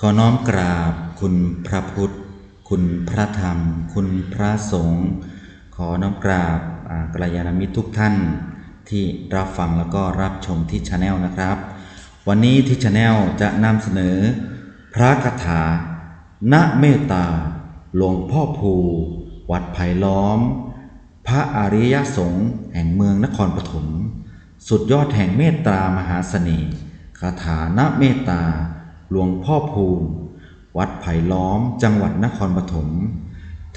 ขอน้อมกราบคุณพระพุทธ คุณพระธรรม คุณพระสงฆ์ขอน้อมกราบกัลยาณมิตรทุกท่านที่รับฟังแล้วก็รับชมที่ชาแนลนะครับ วันนี้ที่ชาแนลจะนำเสนอ พระคาถา ณเมตตา หลวงพ่อภู วัดไผ่ล้อม พระอริยสงฆ์แห่งเมืองนครปฐมสุดยอดแห่งเมตตามหาเสน่ห์คาถาณเมตตา หลวงพ่อภูมิวัดไผ่ล้อมจังหวัดนครปฐม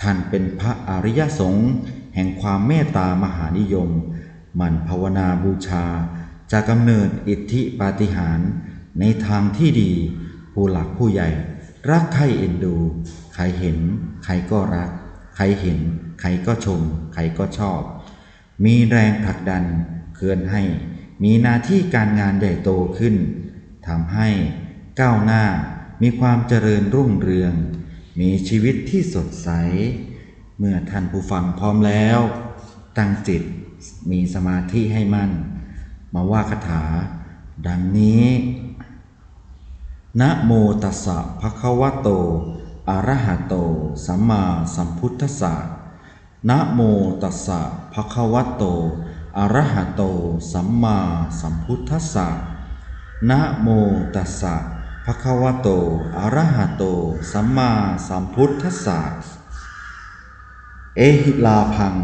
ท่านเป็นพระอริยสงฆ์แห่งความเมตตามหานิยมหมั่นภาวนาบูชาจากกำเนิดอิทธิปาฏิหาริย์ในทางที่ดี ผู้หลักผู้ใหญ่ รักใครเอ็นดู ใครเห็น ใครก็รัก ใครเห็น ใครก็ชม ใครก็ชอบ มีแรงผลักดันเคลื่อนให้มีหน้าที่การงานใหญ่โตขึ้นทำให้ ก้าวหน้า มีความเจริญรุ่งเรือง มีชีวิตที่สดใส เมื่อท่านผู้ฟังพร้อมแล้ว ตั้งจิตมีสมาธิให้มั่น มาว่าคาถา ดังนี้นะโมตัสสะภะคะวะโต อะระหะโต สัมมาสัมพุทธัสสะนะโมตัสสะภะคะวะโต อะระหะโต สัมมาสัมพุทธัสสะนะโมตัสสะ ภะควโต อรหะโต สัมมาสัมพุทธัสสะ เอหิลาพัง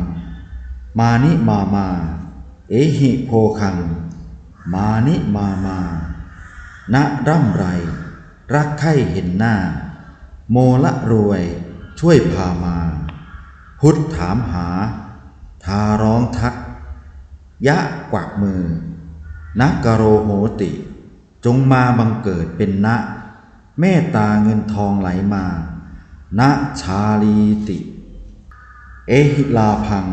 มานิมามา เอหิโพคัง มานิมามาณร่ำไร รักใคร่เห็นหน้า โมละรวย ช่วยพามา พุทธถามหา ทาร้องทัก ยะกวักมือ นักกโรโหติ จงมาบังเกิดเป็นณเมตตาเงินทองไหลมาณชาลีติ เอหิลาพัง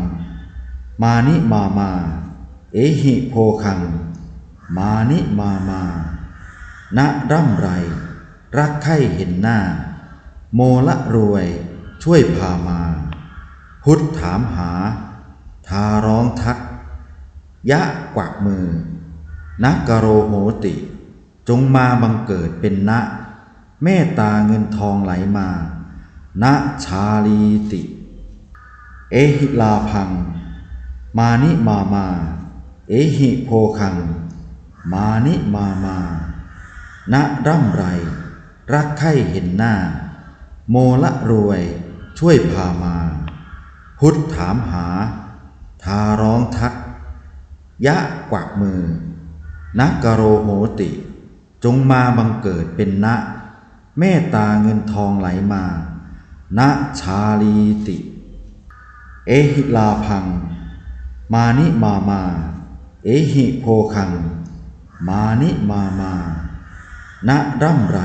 มานิมามา เอหิโพคัง มานิมามาณร่ำไร รักใคร่เห็นหน้า โมละรวยช่วยพามา พุทธถามหา ทาร้องทัก ยะกวักมือ นักกโรโหติ จงมาบังเกิดเป็นณเมตตาเงินทองไหลมา ณชาลีติ เอหิลาพัง มานิมามา เอหิโพคัง มานิมามา ณร่ำไร รักใคร่เห็นหน้า โมละรวย ช่วยพามา พุทธถามหา ทาร้องทัก ยะกวักมือ นักกโรโหติ จงมาบังเกิดเป็นณเมตตาเงินทองไหลมาณชาลีติ เอหิลาพัง มานิมามา เอหิโพคัง มานิมามาณร่ำไร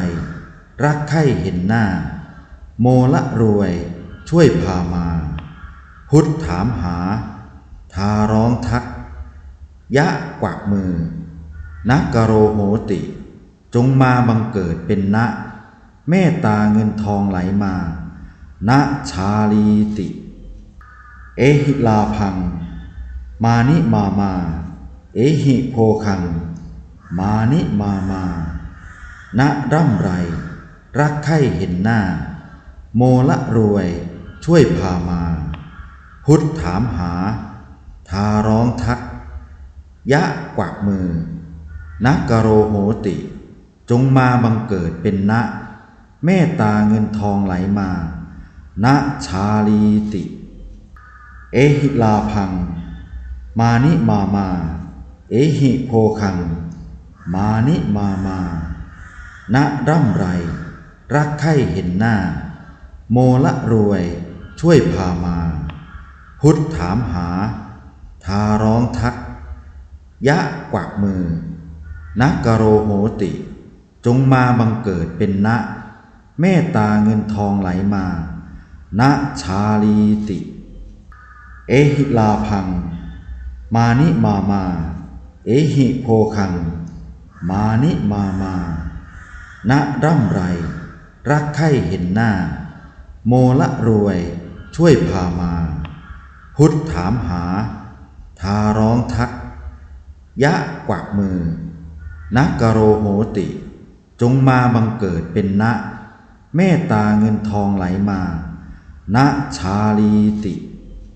รักใคร่เห็นหน้า โมละรวยช่วยพามา พุทธถามหา ทาร้องทัก ยะกวักมือ นักกโรโหติ จงมาบังเกิดเป็นณเมตตาเงินทองไหลมาณชาลีติ เอหิลาพัง มานิมามา เอหิโพคัง มานิมามาณร่ำไร รักใคร่เห็นหน้า โมละรวย ช่วยพามา พุทธถามหา ทาร้องทัก ยะกวักมือ นักกโรโหติ จงมาบังเกิดเป็นณเมตตาเงินทองไหลมาณชาลีติ เอหิลาพัง มานิมามา เอหิโพคัง มานิมามาณร่ำไร รักใคร่เห็นหน้า โมละรวยช่วยพามา พุทธถามหา ทาร้องทัก ยะกวักมือนักกโรโหติ จงมาบังเกิดเป็นณเมตตาเงินทองไหลมา ณชาลีติ เอหิลาพัง มานิมามา เอหิโพคัง มานิมามาณร่ำไร รักใคร่เห็นหน้า โมละรวย ช่วยพามา พุทธถามหา ทาร้องทัก ยะกวักมือนักกโรโหติ จงมาบังเกิดเป็นณเมตตาเงินทองไหลมาณชาลีติ